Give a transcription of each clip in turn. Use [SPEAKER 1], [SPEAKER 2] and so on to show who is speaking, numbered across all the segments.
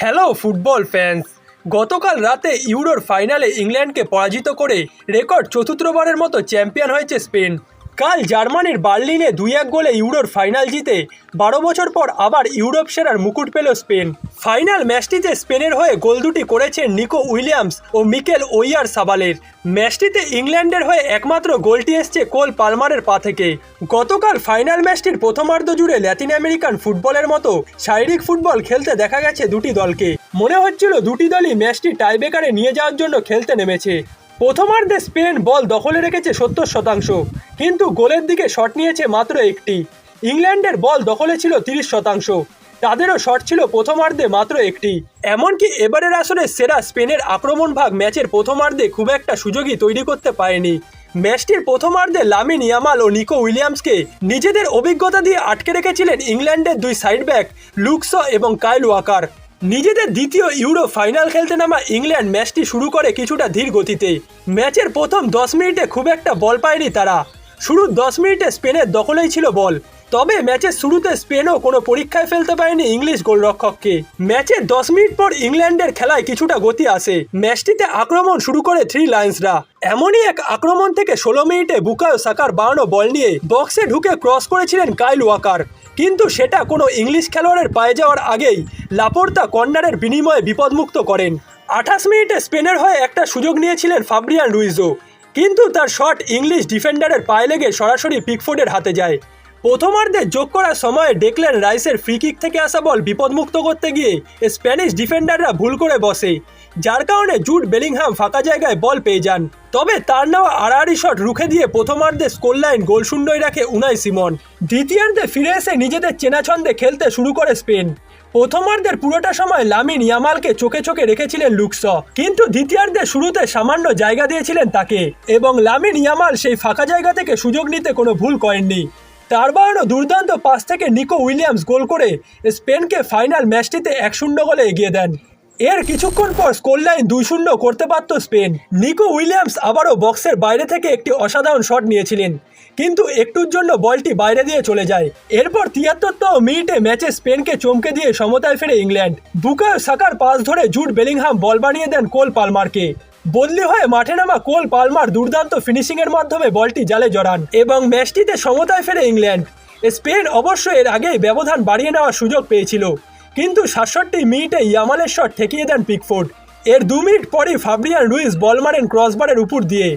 [SPEAKER 1] Hello football fans গতকাল রাতে ইউরোর ফাইনালে ইংল্যান্ডকে পরাজিত করে রেকর্ড চতুর্থবারের মতো চ্যাম্পিয়ন হয়েছে স্পেন। কাল জার্মানির বার্লিনে দুই এক গোলে ইউরোর ফাইনাল জিতে বারো বছর পর আবার ইউরোপ সেরার মুকুট পেল স্পেন। ফাইনাল ম্যাচটিতে স্পেনের হয়ে গোল দুটি করেছেন নিকো উইলিয়ামস ও মিকেল ওয়ার সাবালের। ম্যাচটিতে ইংল্যান্ডের হয়ে একমাত্র গোলটি এসছে কোল পালমারের পা থেকে। গতকাল ফাইনাল ম্যাচটির প্রথমার্ধ জুড়ে ল্যাতিন আমেরিকান ফুটবলের মতো শারীরিক ফুটবল খেলতে দেখা গেছে দুটি দলকে। মনে হচ্ছিল দুটি দলই ম্যাচটি টাইব্রেকারে নিয়ে যাওয়ার জন্য খেলতে নেমেছে। প্রথমার্ধে স্পেন বল দখলে রেখেছে সত্তর শতাংশ, কিন্তু গোলের দিকে শট নিয়েছে মাত্র একটি। ইংল্যান্ডের বল দখলে ছিল তিরিশ শতাংশ, তাদেরও শট ছিল প্রথমার্ধে মাত্র একটি। এমনকি এবারের আসলে সেরা স্পেনের আক্রমণ ভাগ ম্যাচের প্রথমার্ধে খুব একটা সুযোগই তৈরি করতে পারেনি। ম্যাচটির প্রথমার্ধে লামিন ইয়ামাল ও নিকো উইলিয়ামসকে নিজেদের অভিজ্ঞতা দিয়ে আটকে রেখেছিলেন ইংল্যান্ডের দুই সাইড ব্যাক লুকস এবং কাইল ওয়াকার। নিজেদের দ্বিতীয় ইউরো ফাইনাল খেলতে নামা ইংল্যান্ড ম্যাচটি শুরু করে কিছুটা ধীর গতিতে ম্যাচের প্রথম দশ মিনিটে খুব একটা বল পায়নি তারা। শুরু দশ মিনিটে স্পেনের দখলেই ছিল বল। তবে ম্যাচের শুরুতে স্পেনও কোনো পরীক্ষায় ফেলতে পারেনি ইংলিশ গোলরক্ষককে। ম্যাচের দশ মিনিট পর ইংল্যান্ডের খেলায় কিছুটা গতি আসে। ম্যাচটিতে আক্রমণ শুরু করে থ্রি লায়ন্সরা এমনই এক আক্রমণ থেকে ষোলো মিনিটে বুকায় সাকার বাড়ানো বল নিয়ে বক্সে ঢুকে ক্রস করেছিলেন কাইল ওয়াকার। কিন্তু সেটা কোনো ইংলিশ খেলোয়াড়ের পায়ে যাওয়ার আগেই লাপোর্তা কর্নারের বিনিময়ে বিপদমুক্ত করেন। আঠাশ মিনিটে স্পেনের হয়ে একটা সুযোগ নিয়েছিলেন ফাবরিয়ান রুইজো, কিন্তু তার শট ইংলিশ ডিফেন্ডারের পায়ে লেগে সরাসরি পিকফোর্ডের হাতে যায়। প্রথমার্ধে যোগ করার সময় ডেকলেন রাইসের ফ্রিকিক থেকে আসা বল বিপদমুক্ত করতে গিয়ে স্প্যানিশ ডিফেন্ডাররা ভুল করে বসে, যার কারণে জুট বেলিংহাম ফাঁকা জায়গায় বল পেয়ে যান। তবে তার নেওয়া আড়াআড়ি শট রুখে দিয়ে প্রথমার্ধে স্কোর লাইন গোলশূন্যই রাখে উনাই সিমন। দ্বিতীয়ার্ধে ফিরে এসে নিজেদের চেনা ছন্দে খেলতে শুরু করে স্পেন। প্রথমার্ধের পুরোটা সময় লামিন ইয়ামালকে চোখে চোখে রেখেছিলেন লুকস, কিন্তু দ্বিতীয়ার্ধের শুরুতে সামান্য জায়গা দিয়েছিলেন তাকে, এবং লামিন ইয়ামাল সেই ফাঁকা জায়গা থেকে সুযোগ নিতে কোনো ভুল করেননি। তার দুর্দান্ত পাস থেকে নিকো উইলিয়ামস গোল করে স্পেনকে ফাইনাল ম্যাচটিতে এক শূন্য গোলে এগিয়ে দেন। এর কিছুক্ষণ পর স্কোর লাইন দুই শূন্য করতে পারত স্পেন। নিকো উইলিয়ামস আবারও বক্সের বাইরে থেকে একটি অসাধারণ শট নিয়েছিলেন, কিন্তু একটুর জন্য বলটি বাইরে দিয়ে চলে যায়। এরপর তিয়াত্তরতম মিনিটে ম্যাচে স্পেনকে চমকে দিয়ে সমতায় ফেরে ইংল্যান্ড। বুকায় সাকার পাস ধরে জুট বেলিংহাম বল বানিয়ে দেন কোল পালমারকে। বদলি হয়ে মাঠে নামা কোল পালমার দুর্দান্ত ফিনিশিংয়ের মাধ্যমে বলটি জালে জড়ান এবং ম্যাচটিতে সমতায় ফেরে ইংল্যান্ড। স্পেন অবশ্য এর আগেই ব্যবধান বাড়িয়ে নেওয়ার সুযোগ পেয়েছিল, কিন্তু সাতষট্টি মিনিটে ইয়ামালের শট ঠেকিয়ে দেন পিকফোর্ড। এর দু মিনিট পরই ফাব্রিয়ান রুইস বল মারেন ক্রসবারের উপর দিয়ে।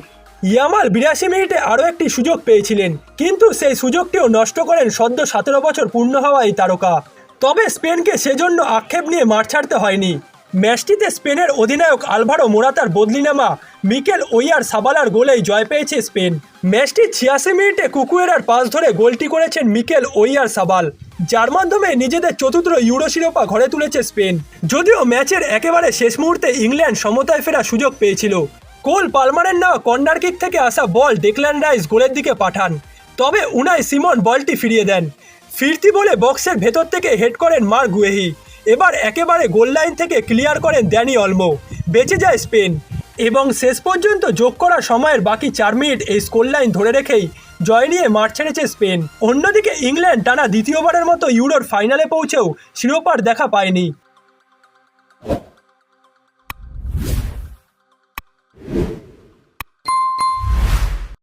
[SPEAKER 1] ইয়ামাল বিরাশি মিনিটে আরও একটি সুযোগ পেয়েছিলেন, কিন্তু সেই সুযোগটিও নষ্ট করেন সদ্য সতেরো বছর পূর্ণ হওয়া এই তারকা। তবে স্পেনকে সেজন্য আক্ষেপ নিয়ে মাঠ ছাড়তে হয়নি। ম্যাচটিতে স্পেনের অধিনায়ক আলভারো মোরাতার বদলিনামা মিকেল ওয়ার সাবালার গোলেই জয় পেয়েছে স্পেন। ম্যাচটি ছিয়াশি মিনিটে কুকুয়েরার পাস ধরে গোলটি করেছেন মিকেল ওয়ার সাবাল। যার মাধ্যমে নিজেদের চতুর্থ ইউরো শিরোপা ঘরে তুলেছে স্পেন। যদিও ম্যাচের একেবারে শেষ মুহূর্তে ইংল্যান্ড সমতায় ফেরার সুযোগ পেয়েছিল। কোল পালমারের নেওয়া কর্নার কিক থেকে আসা বল ডেকল্যান রাইস গোলের দিকে পাঠান। তবে উনাই সিমন বলটি ফিরিয়ে দেন। ফিরতি বলে বক্সের ভেতর থেকে হেড করেন মার গুয়েহি। এবার একেবারে গোল লাইন থেকে ক্লিয়ার করেন ড্যানি অলমো। বেঁচে যায় স্পেন। এবং শেষ পর্যন্ত যোগ করা সময়ের বাকি চার মিনিট এই স্কোর লাইন ধরে রেখেই জয় নিয়ে মাঠ ছেড়েছে স্পেন। অন্যদিকে ইংল্যান্ড টানা দ্বিতীয়বারের মতো ইউরোর ফাইনালে পৌঁছেও শিরোপার দেখা পায়নি।